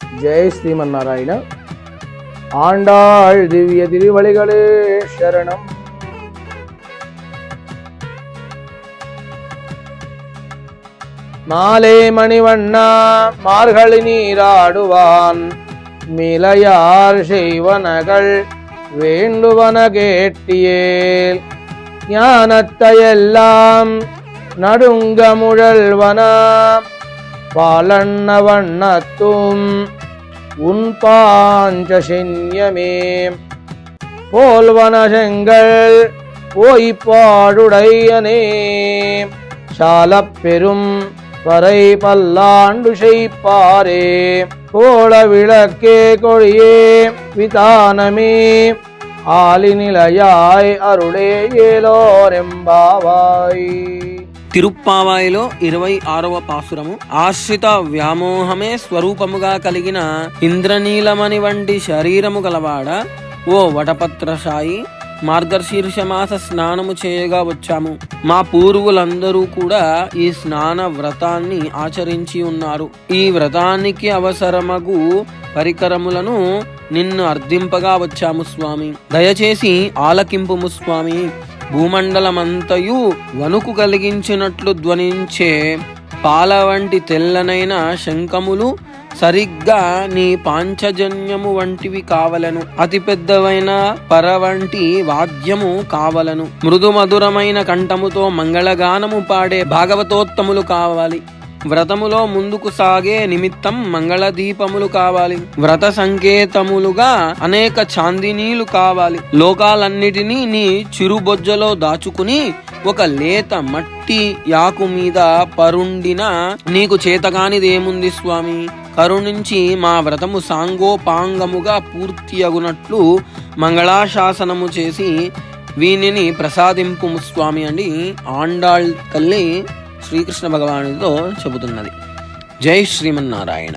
ஜெய் ஸ்ரீமன் நாராயண ஆண்டாள் திவ்ய திருவழிகளே சரணம். மாலே மணிவண்ணா மார்கழி நீராடுவான். மிலையார் செய்வனகள் வேண்டுவன கேட்டியேல். ஞானத்தையெல்லாம் நடுங்க முழல்வனா. பாலண்ண வண்ணத்தும் உன் பாஞ்சசின்யமே. போல்வன செங்கல் போய்ப்பாடுடையனே. சாலப் பறை பல்லாண்டு செய்ப்பாரே. கோள விளக்கே கொழியே விதானமே. ஆலிநிலையாய் அருளே ஏலோரெம்பாவாய். తిరుప్పావాయిలో ఇరవై ఆరవ పాసురము. ఆశ్రిత వ్యామోహమే స్వరూపముగా కలిగిన ఇంద్రనీలమణి వంటి శరీరము గలవాడ ఓ వటపత్రశాయి మార్గశీర్షమాస స్నానము చేయగా వచ్చాము. మా పూర్వులందరూ కూడా ఈ స్నాన వ్రతాన్ని ఆచరించి ఉన్నారు. ఈ వ్రతానికి అవసరమగు పరికరములను నిన్ను అర్థింపగా వచ్చాము స్వామి. దయచేసి ఆలకింపుము స్వామి. భూమండలమంతయు వణుకు కలిగించినట్లు ధ్వనించే పాల వంటి తెల్లనైన శంఖములు సరిగ్గా నీ పాంచజన్యము వంటివి కావలను. అతి పెద్దవైన పర వంటి వాద్యము కావలను. మృదు మధురమైన కంఠముతో మంగళగానము పాడే భాగవతోత్తములు కావాలి. వ్రతములో ముందుకు సాగే నిమిత్తం మంగళ దీపములు కావాలి. వ్రత సంకేతములుగా అనేక చాందినీలు కావాలి. లోకాలన్నిటినీ నీ చిరుబొజ్జలో దాచుకుని ఒక లేత మట్టి యాకు మీద పరుండిన నీకు చేతగానిదేముంది స్వామి? కరుణించి మా వ్రతము సాంగోపాంగముగా పూర్తి అగునట్లు మంగళాశాసనము చేసి వీనిని ప్రసాదింపుము స్వామి అండి. ఆండాళ్ తల్లి శ్రీకృష్ణ భగవానుడితో చెబుతున్నది. జై శ్రీమన్నారాయణ.